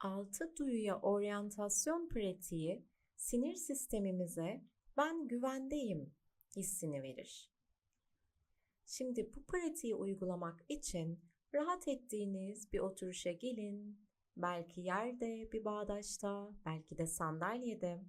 Altı duyuya oryantasyon pratiği sinir sistemimize ben güvendeyim hissini verir. Şimdi bu pratiği uygulamak için rahat ettiğiniz bir oturuşa gelin. Belki yerde, bir bağdaşta, belki de sandalyede.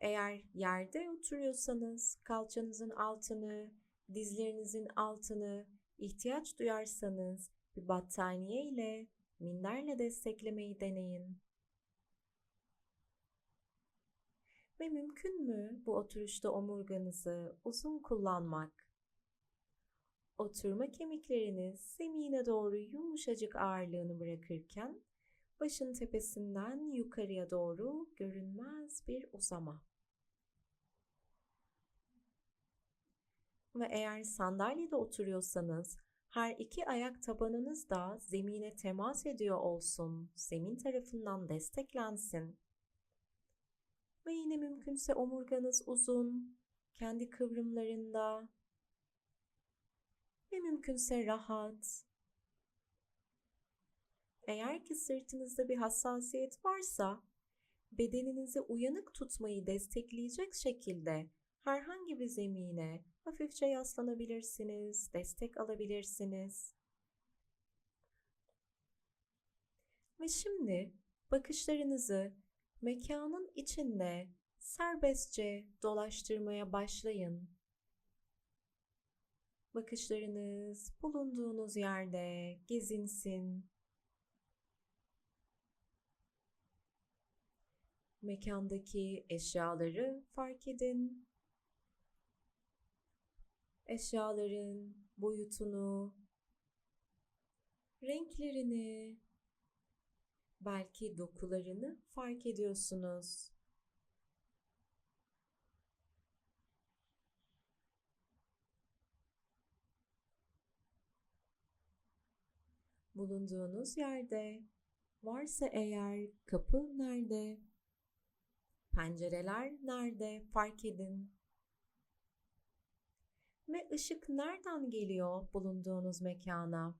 Eğer yerde oturuyorsanız kalçanızın altını, dizlerinizin altını ihtiyaç duyarsanız bir battaniye ile minderle desteklemeyi deneyin. Ve mümkün mü bu oturuşta omurganızı uzun kullanmak? Oturma kemikleriniz zemine doğru yumuşacık ağırlığını bırakırken başın tepesinden yukarıya doğru görünmez bir uzama. Ve eğer sandalyede oturuyorsanız her iki ayak tabanınız da zemine temas ediyor olsun, zemin tarafından desteklensin. Ve yine mümkünse omurganız uzun, kendi kıvrımlarında ve mümkünse rahat. Eğer ki sırtınızda bir hassasiyet varsa, bedeninizi uyanık tutmayı destekleyecek şekilde herhangi bir zemine hafifçe yaslanabilirsiniz, destek alabilirsiniz. Ve şimdi bakışlarınızı mekanın içinde serbestçe dolaştırmaya başlayın. Bakışlarınız bulunduğunuz yerde gezinsin. Mekandaki eşyaları fark edin. Eşyaların boyutunu, renklerini, belki dokularını fark ediyorsunuz. Bulunduğunuz yerde varsa eğer kapı nerede? Pencereler nerede? Fark edin. Ve ışık nereden geliyor bulunduğunuz mekana?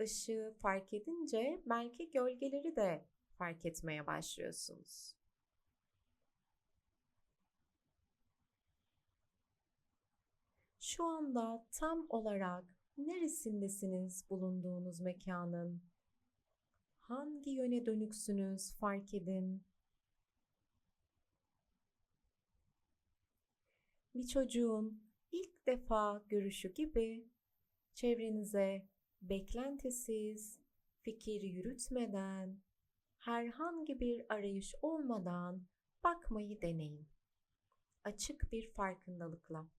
Işığı fark edince belki gölgeleri de fark etmeye başlıyorsunuz. Şu anda tam olarak neresindesiniz bulunduğunuz mekanın? Hangi yöne dönüksünüz fark edin. Bir çocuğun ilk defa görüşü gibi çevrenize beklentisiz, fikir yürütmeden, herhangi bir arayış olmadan bakmayı deneyin. Açık bir farkındalıkla.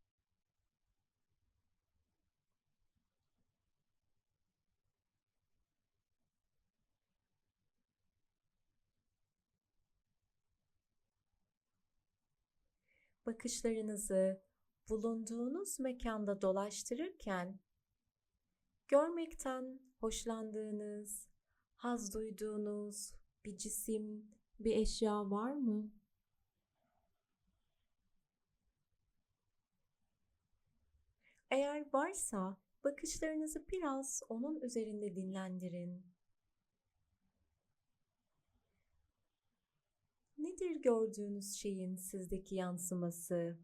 Bakışlarınızı bulunduğunuz mekanda dolaştırırken görmekten hoşlandığınız, haz duyduğunuz bir cisim, bir eşya var mı? Eğer varsa bakışlarınızı biraz onun üzerinde dinlendirin. Nedir gördüğünüz şeyin sizdeki yansıması?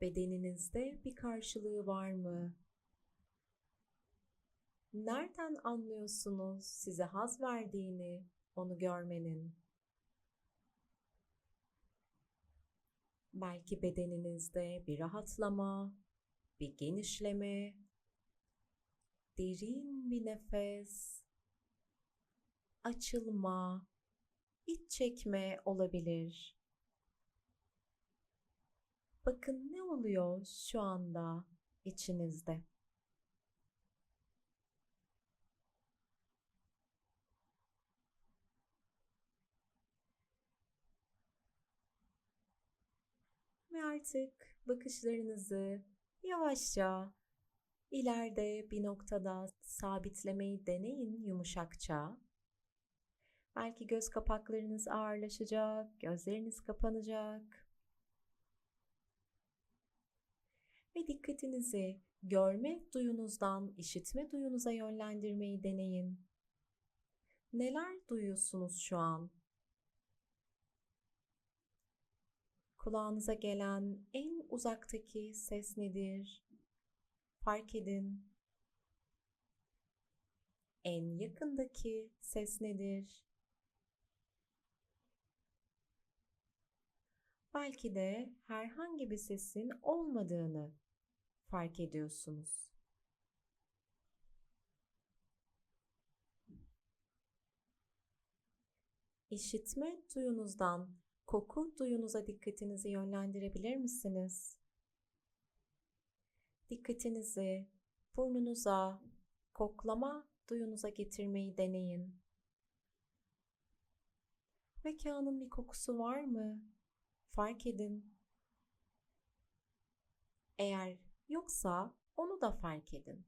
Bedeninizde bir karşılığı var mı? Nereden anlıyorsunuz size haz verdiğini, onu görmenin? Belki bedeninizde bir rahatlama, bir genişleme, derin bir nefes, açılma, iç çekme olabilir. Bakın ne oluyor şu anda içinizde. Ve artık bakışlarınızı yavaşça ileride bir noktada sabitlemeyi deneyin yumuşakça. Belki göz kapaklarınız ağırlaşacak, gözleriniz kapanacak. Ve dikkatinizi görme duyunuzdan işitme duyunuza yönlendirmeyi deneyin. Neler duyuyorsunuz şu an? Kulağınıza gelen en uzaktaki ses nedir? Fark edin. En yakındaki ses nedir? Belki de herhangi bir sesin olmadığını fark ediyorsunuz. İşitme duyunuzdan koku duyunuza dikkatinizi yönlendirebilir misiniz? Dikkatinizi burnunuza, koklama duyunuza getirmeyi deneyin. Mekanın bir kokusu var mı? Fark edin. Eğer yoksa onu da fark edin.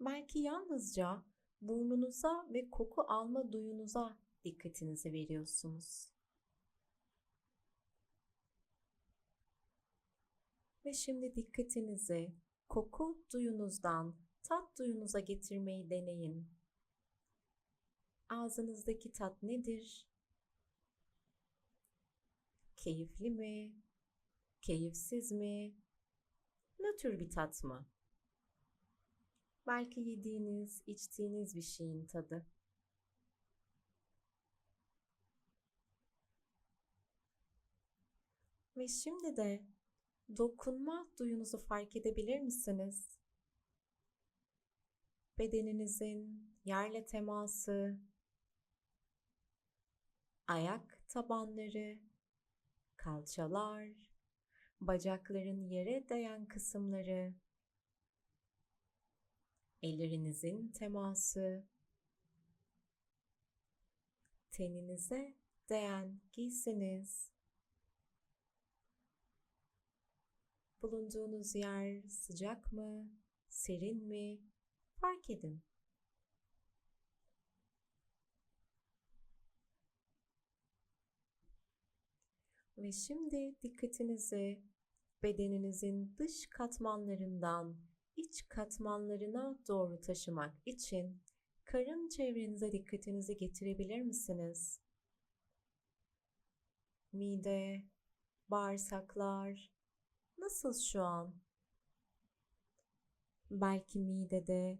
Belki yalnızca burnunuza ve koku alma duyunuza dikkatinizi veriyorsunuz. Ve şimdi dikkatinizi koku duyunuzdan tat duyunuza getirmeyi deneyin. Ağzınızdaki tat nedir? Keyifli mi? Keyifsiz mi? Nötr bir tat mı? Belki yediğiniz, içtiğiniz bir şeyin tadı. Ve şimdi de dokunma duyunuzu fark edebilir misiniz? Bedeninizin yerle teması, ayak tabanları, kalçalar, bacakların yere değen kısımları, ellerinizin teması, teninize değen giysiniz, bulunduğunuz yer sıcak mı, serin mi fark edin. Ve şimdi dikkatinizi bedeninizin dış katmanlarından iç katmanlarına doğru taşımak için karın çevrenize dikkatinizi getirebilir misiniz? Mide, bağırsaklar nasıl şu an? Belki midede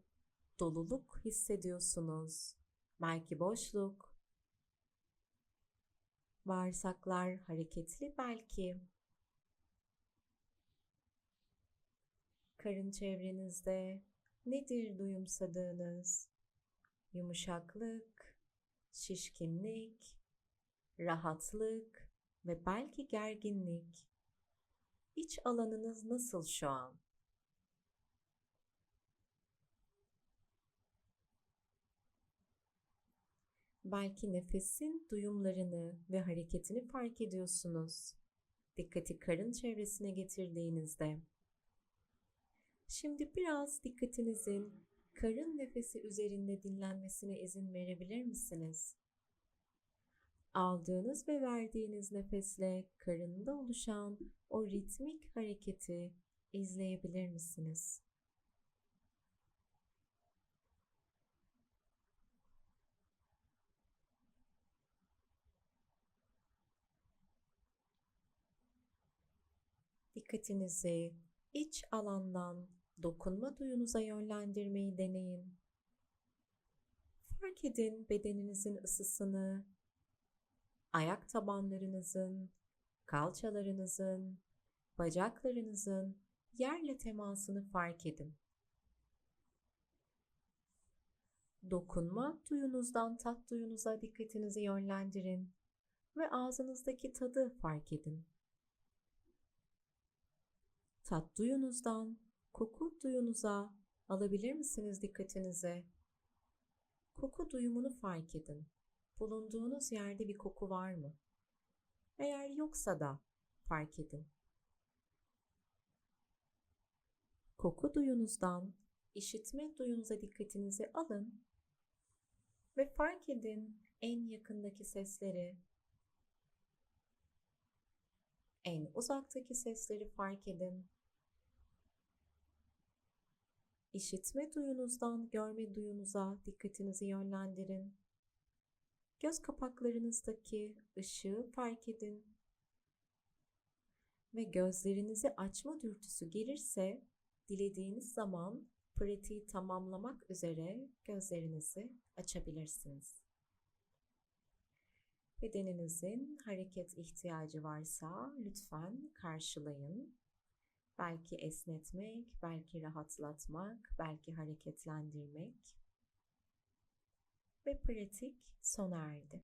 doluluk hissediyorsunuz. Belki boşluk. Bağırsaklar hareketli belki. Karın çevrenizde nedir duyumsadığınız? Yumuşaklık, şişkinlik, rahatlık ve belki gerginlik. İç alanınız nasıl şu an? Belki nefesin duyumlarını ve hareketini fark ediyorsunuz. Dikkati karın çevresine getirdiğinizde. Şimdi biraz dikkatinizin karın nefesi üzerinde dinlenmesine izin verebilir misiniz? Aldığınız ve verdiğiniz nefesle karında oluşan o ritmik hareketi izleyebilir misiniz? Dikkatinizi iç alandan dokunma duyunuza yönlendirmeyi deneyin. Fark edin bedeninizin ısısını, ayak tabanlarınızın, kalçalarınızın, bacaklarınızın yerle temasını fark edin. Dokunma duyunuzdan tat duyunuza dikkatinizi yönlendirin ve ağzınızdaki tadı fark edin. Tat duyunuzdan koku duyunuza alabilir misiniz dikkatinizi? Koku duyumunu fark edin. Bulunduğunuz yerde bir koku var mı? Eğer yoksa da fark edin. Koku duyunuzdan işitme duyunuza dikkatinizi alın ve fark edin en yakındaki sesleri. En uzaktaki sesleri fark edin. İşitme duyunuzdan görme duyunuza dikkatinizi yönlendirin. Göz kapaklarınızdaki ışığı fark edin. Ve gözlerinizi açma dürtüsü gelirse dilediğiniz zaman pratiği tamamlamak üzere gözlerinizi açabilirsiniz. Bedeninizin hareket ihtiyacı varsa lütfen karşılayın. Belki esnetmek, belki rahatlatmak, belki hareketlendirmek. Ve pratik sona erdi.